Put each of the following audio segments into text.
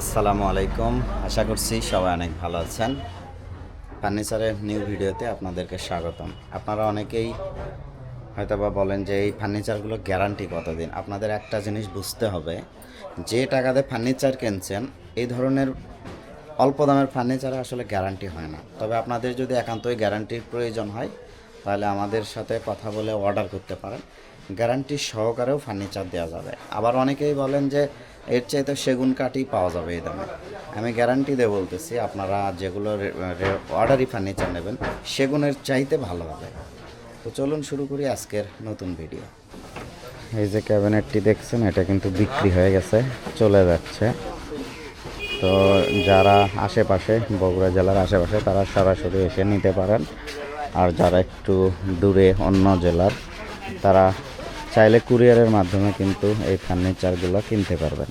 আসসালামু আলাইকুম। আশা করছি সবাই অনেক ভালো আছেন। ফার্নিচারের নিউ ভিডিওতে আপনাদেরকে স্বাগতম। আপনারা অনেকেই হয়তো বা বলেন যে এই ফার্নিচারগুলো গ্যারান্টি কতদিন? আপনাদের একটা জিনিস বুঝতে হবে, যে টাকাতে ফার্নিচার কিনছেন, এই ধরনের অল্প দামের ফার্নিচারে আসলে গ্যারান্টি হয় না। তবে আপনাদের যদি একান্তই গ্যারান্টির প্রয়োজন হয়, তাহলে আমাদের সাথে কথা বলে অর্ডার করতে পারেন। গ্যারান্টি সহকারেও ফার্নিচার দেওয়া যাবে। আবার অনেকেই বলেন যে, এর চাইতে সেগুন কাঠই পাওয়া যাবে এই দামে। আমি গ্যারান্টি দিয়ে বলতেছি, আপনারা যেগুলো অর্ডারি ফার্নিচার নেবেন, সেগুনের চাইতে ভালো হবে। তো চলুন শুরু করি আজকের নতুন ভিডিও এই যে ক্যাবিনেটটি দেখছেন, এটা কিন্তু বিক্রি হয়ে গেছে, চলে যাচ্ছে। তো যারা আশেপাশে, বগুড়া জেলার আশেপাশে, তারা সরাসরি এসে নিতে পারেন। আর যারা একটু দূরে, অন্য জেলার, তারা চাইলে কুরিয়ারের মাধ্যমে কিন্তু এই ফার্নিচারগুলো কিনতে পারবেন।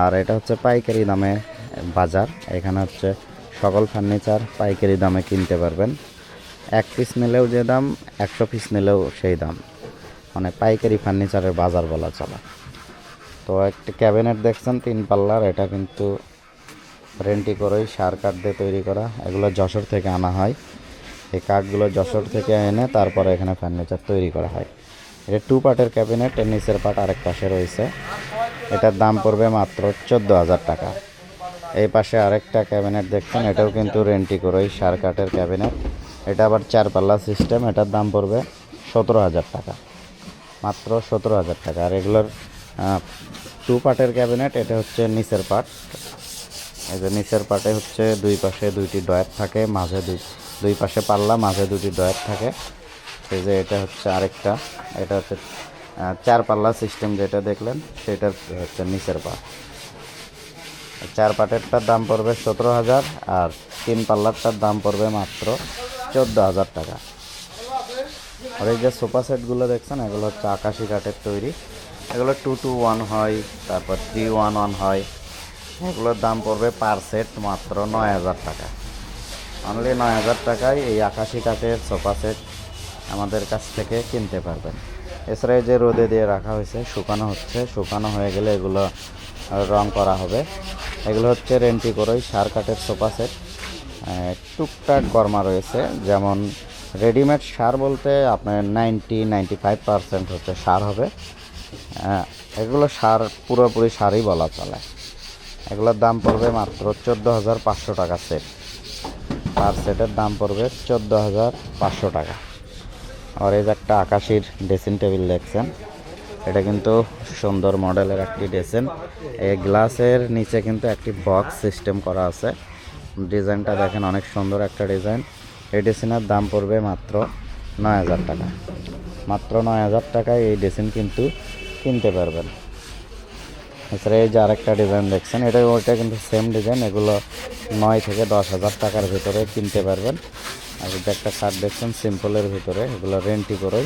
আর এটা হচ্ছে পাইকারি দামে বাজার। এখানে হচ্ছে সকল ফার্নিচার পাইকারি দামে কিনতে পারবেন। এক পিস নিলেও যে দাম, একশো পিস নিলেও সেই দাম। মানে পাইকারি ফার্নিচারের বাজার বলা চলে। তো একটি ক্যাবিনেট দেখছেন, তিন পাল্লার। এটা কিন্তু রেন্টি করেই সার কাঠ দিয়ে তৈরি করা। এগুলো যশোর থেকে আনা হয়। এই কাঠগুলো যশোর থেকে এনে তারপরে এখানে ফার্নিচার তৈরি করা হয়। এটা টু পার্টের ক্যাবিনেট এর নিচের পার্ট আরেক পাশে রয়েছে। এটার দাম পড়বে মাত্র চোদ্দ হাজার টাকা। এই পাশে আরেকটা ক্যাবিনেট দেখছেন, এটাও কিন্তু রেন্টি করেই সার কাঠের ক্যাবিনেট এটা আবার চার পাল্লা সিস্টেম এটার দাম পড়বে সতেরো হাজার টাকা। মাত্র সতেরো হাজার টাকা। আর এগুলোর টু পার্টের ক্যাবিনেট এটা হচ্ছে নিচের পার্ট এই যে নিচের পার্টে হচ্ছে দুই পাশে দুইটি ডয়ার থাকে, মাঝে দুই দুই পাশে পাল্লা, মাঝে দুটি ডয়ার থাকে। এই যে এটা হচ্ছে আরেকটা। এটা হচ্ছে চার পাল্লা সিস্টেম যেটা দেখলেন, সেটার হচ্ছে নিচের পার্ট চার পাটেরটার দাম পড়বে সতেরো হাজার, আর তিন পাল্লারটার দাম পড়বে মাত্র চোদ্দ হাজার টাকা। আর এই যে সোফা সেটগুলো দেখছেন, এগুলো হচ্ছে আকাশি কাঠের তৈরি। এগুলো টু টু ওয়ান হয়, তারপর থ্রি ওয়ান ওয়ান হয়। এগুলোর দাম পড়বে পার সেট মাত্র নয় হাজার টাকা। অনলি নয় হাজার টাকায় এই আকাশি কাঠের সোফা সেট আমাদের কাছ থেকে কিনতে পারবেন। এছাড়া যে রোদে দিয়ে রাখা হয়েছে, শুকানো হচ্ছে। শুকানো হয়ে গেলে এগুলো রং করা হবে। এগুলো হচ্ছে রেন্টি করেই সার কাঠের সোফা সেট। টুকটাক গরমা রয়েছে। যেমন রেডিমেড সার বলতে আপনার নাইনটি নাইনটি ফাইভ পারসেন্ট হচ্ছে সার হবে। এগুলো সার, পুরোপুরি সারই বলা চলে। এগুলোর দাম পড়বে মাত্র চোদ্দ হাজার পাঁচশো টাকা সেট। পার সেটের দাম পড়বে চোদ্দ হাজার পাঁচশো টাকা। আর এই যে একটা আকাশির ড্রেসিং টেবিল দেখছেন, এটা কিন্তু সুন্দর মডেলের একটি ড্রেসিং এই গ্লাসের নিচে কিন্তু একটি বক্স সিস্টেম করা আছে। ডিজাইনটা দেখেন, অনেক সুন্দর একটা ডিজাইন। এই ড্রেসিনের দাম পড়বে মাত্র নয় হাজার টাকা। মাত্র নয় হাজার টাকায় এই ড্রেসিন কিন্তু কিনতে পারবেন। এছাড়া এই যে আরেকটা ডিজাইন দেখছেন, এটা ওইটা কিন্তু সেম ডিজাইন এগুলো নয় থেকে দশ হাজার টাকার ভিতরে কিনতে পারবেন। আর একটা শার্ট দেখছেন, সিম্পলের ভিতরে। এগুলো রেন্টি করে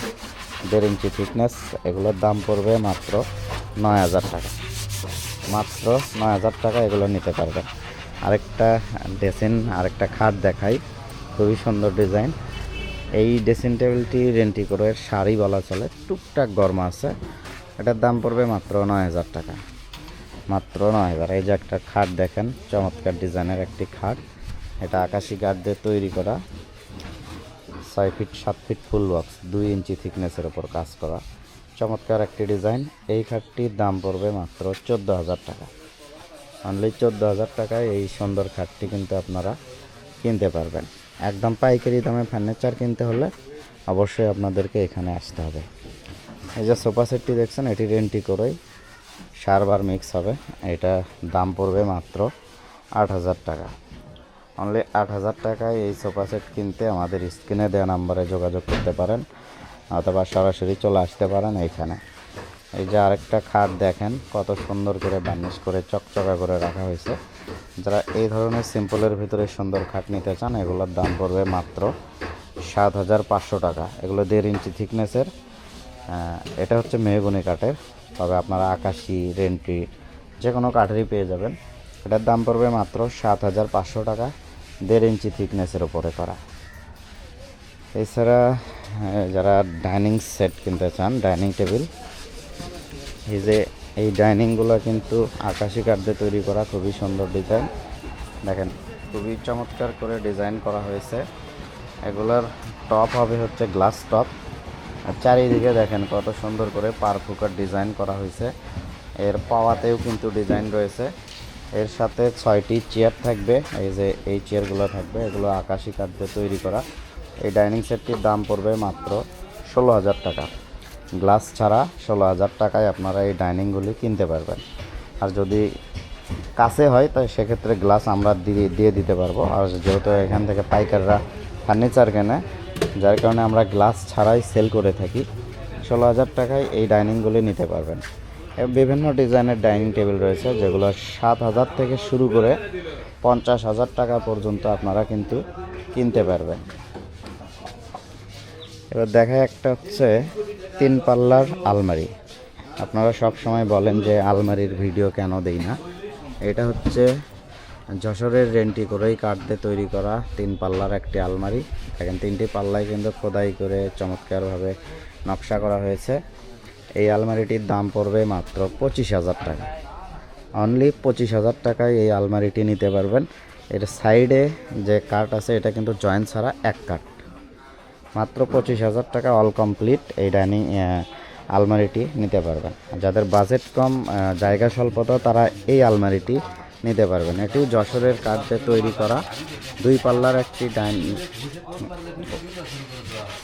দেড় ইঞ্চি থিকনেস এগুলোর দাম পড়বে মাত্র নয় হাজার টাকা। মাত্র নয় হাজার টাকা এগুলো নিতে পারবেন আরেকটা ড্রেসিন আরেকটা খাট দেখাই। খুবই সুন্দর ডিজাইন। এই ড্রেসিং টেবিলটি রেন্টি করে, শাড়ি বলা চলে, টুকটাক গরম আছে। এটার দাম পড়বে মাত্র নয় হাজার টাকা। মাত্র নয় হাজার। এই যে একটা খাট দেখেন, চমৎকার ডিজাইনের একটি খাট। এটা আকাশি কাঠ দিয়ে তৈরি করা। ছয় ফিট সাত ফিট ফুল বক্স দুই ইঞ্চি থিকনেসের ওপর কাজ করা। চমৎকার একটি ডিজাইন এই খাটটির দাম পড়বে মাত্র চোদ্দ হাজার টাকা। অনলি চোদ্দ হাজার টাকায় এই সুন্দর খাটটি কিন্তু আপনারা কিনতে পারবেন। একদম পাইকারি দামে ফার্নিচার কিনতে হলে অবশ্যই আপনাদেরকে এখানে আসতে হবে। এই যে সোফা সেটটি দেখছেন, এটি রেন্টি করেই সারবার মিক্স হবে। এটা দাম পড়বে মাত্র আট হাজার টাকা। অনলি আট হাজার টাকায় এই সোফা সেট কিনতে আমাদের স্ক্রিনে দেওয়া নাম্বারে যোগাযোগ করতে পারেন, অথবা সরাসরি চলে আসতে পারেন এইখানে। এই যে আরেকটা খাট দেখেন, কত সুন্দর করে বার্নিশ করে চকচকা করে রাখা হয়েছে। যারা এই ধরনের সিম্পলের ভিতরে সুন্দর খাট নিতে চান, এগুলোর দাম পড়বে মাত্র সাত হাজার পাঁচশো টাকা। এগুলো দেড় ইঞ্চি থিকনেসের এটা হচ্ছে মেহগুনি কাঠের, তবে আপনারা আকাশি, রেন্টি যে কোনো কাঠেরই পেয়ে যাবেন। এটার দাম পড়বে মাত্র সাত হাজার পাঁচশো টাকা। দেড় ইঞ্চি থিকনেসের ওপরে করা। এছাড়া যারা ডাইনিং সেট কিনতে চান ডাইনিং টেবিল এই যে এই ডাইনিংগুলো কিন্তু আকাশি কাঠ তৈরি করা, খুবই সুন্দর ডিজাইন দেখেন, খুবই চমৎকার করে ডিজাইন করা হয়েছে। এগুলোর টপ হবে হচ্ছে গ্লাস টপ আর চারিদিকে দেখেন কত সুন্দর করে পার ফুকার ডিজাইন করা হয়েছে। এর পাওয়াতেও কিন্তু ডিজাইন রয়েছে। এর সাথে ছয়টি চেয়ার থাকবে। এই যে এই চেয়ারগুলো থাকবে, এগুলো আকাশি কাঠ তৈরি করা। এই ডাইনিং সেটটির দাম পড়বে মাত্র ষোলো হাজার টাকা। গ্লাস ছাড়া ষোলো হাজার টাকায় আপনারা এই ডাইনিংগুলি কিনতে পারবেন। আর যদি কাছে হয়, তাই সেক্ষেত্রে গ্লাস আমরা দিয়ে দিয়ে দিতে পারব। আর যেহেতু এখান থেকে পাইকাররা ফার্নিচার কেনে, যার কারণে আমরা গ্লাস ছাড়াই সেল করে থাকি, ষোলো হাজার টাকায় এই ডাইনিংগুলি নিতে পারবেন। বিভিন্ন ডিজাইনের ডাইনিং টেবিল রয়েছে, যেগুলো সাত হাজার থেকে শুরু করে পঞ্চাশ হাজার টাকা পর্যন্ত আপনারা কিন্তু কিনতে পারবেন। এবার দেখা একটা হচ্ছে তিন পাল্লার আলমারি। আপনারা সব সময় বলেন যে আলমারির ভিডিও কেন দেই না। এটা হচ্ছে যশোরের রেন্টি করেই কাঠ দিয়ে তৈরি করা তিন পাল্লার একটি আলমারি। দেখেন তিনটি পাল্লায় কিন্তু খোদাই করে চমৎকারভাবে নকশা করা হয়েছে। এই আলমারিটির দাম পড়বে মাত্র পঁচিশ হাজার টাকা। অনলি পঁচিশ হাজার টাকায় এই আলমারিটি নিতে পারবেন। এর সাইডে যে কাঠ আছে, এটা কিন্তু জয়েন্ট ছাড়া এক কাঠ। মাত্র পঁচিশ হাজার টাকা অল কমপ্লিট এই ডাইনিং আলমারিটি নিতে পারবেন। যাদের বাজেট কম জায়গা স্বল্পতা, তারা এই আলমারিটি নিতে পারবেন। এটিও যশোরের কাঠ তৈরি করা দুই পাল্লার একটি ডাইনিং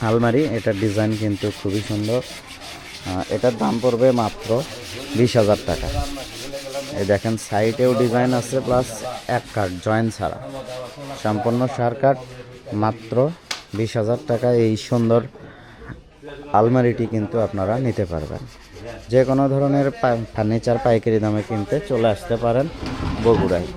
আলমারি। এটার ডিজাইন কিন্তু খুবই সুন্দর। এটার দাম পড়বে মাত্র বিশ হাজার টাকা। এই দেখেন সাইডেও ডিজাইন আছে প্লাস এক কাঠ জয়েন্ট ছাড়া। সম্পূর্ণ সার কাঠ মাত্র বিশ হাজার টাকা। এই সুন্দর আলমারিটি কিন্তু আপনারা নিতে পারবেন। যে কোনো ধরনের ফার্নিচার পাইকারি দামে কিনতে চলে আসতে পারেন বগুড়ায়।